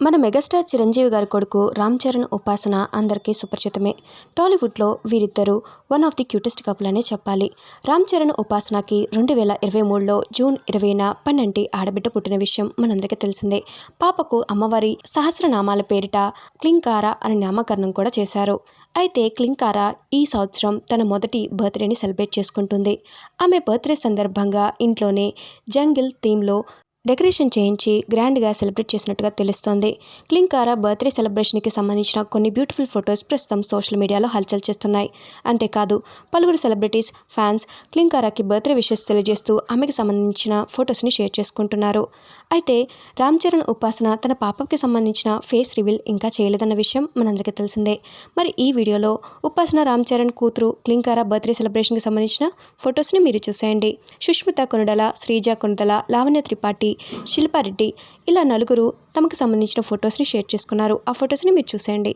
మన మెగాస్టార్ చిరంజీవి గారి కొడుకు రామ్ చరణ్ ఉపాసన అందరికీ సుపరిచితమే. టాలీవుడ్లో వీరిద్దరూ one of the cutest couple అనే చెప్పాలి. రామ్ చరణ్ ఉపాసనకి రెండు వేల ఇరవై మూడులో జూన్ ఇరవైన పన్నెంటి ఆడబిడ్డ పుట్టిన విషయం మనందరికీ తెలిసిందే. పాపకు అమ్మవారి సహస్రనామాల పేరిట క్లింకార అనే నామకరణం కూడా చేశారు. అయితే క్లింకార ఈ సంవత్సరం తన మొదటి బర్త్డేని సెలబ్రేట్ చేసుకుంటుంది. ఆమె బర్త్డే సందర్భంగా ఇంట్లోనే జంగిల్ థీమ్లో డెకరేషన్ చేయించి గ్రాండ్గా సెలబ్రేట్ చేసినట్టుగా తెలుస్తోంది. క్లింకారా బర్త్డే సెలబ్రేషన్కి సంబంధించిన కొన్ని బ్యూటిఫుల్ ఫొటోస్ ప్రస్తుతం సోషల్ మీడియాలో హల్చల్ చేస్తున్నాయి. అంతేకాదు పలువురు సెలబ్రిటీస్ ఫ్యాన్స్ క్లింకారాకి బర్త్డే విషెస్ తెలియజేస్తూ ఆమెకి సంబంధించిన ఫొటోస్ని షేర్ చేసుకుంటున్నారు. అయితే రామ్ చరణ్ ఉపాసన తన పాపకి సంబంధించిన ఫేస్ రివీల్ ఇంకా చేయలేదన్న విషయం మనందరికీ తెలిసిందే. మరి ఈ వీడియోలో ఉపాసన రామ్ చరణ్ కూతురు క్లింకారా బర్త్డే సెలబ్రేషన్కి సంబంధించిన ఫొటోస్ని మీరు చూసేయండి. సుష్మిత కొనుడల శ్రీజ కొనుడల లావణ్య త్రిపాఠి శిల్పారెడ్డి ఇలా నలుగురు తమకు సంబంధించిన ఫొటోస్ని షేర్ చేసుకున్నారు. ఆ ఫొటోస్ని మీరు చూసేయండి.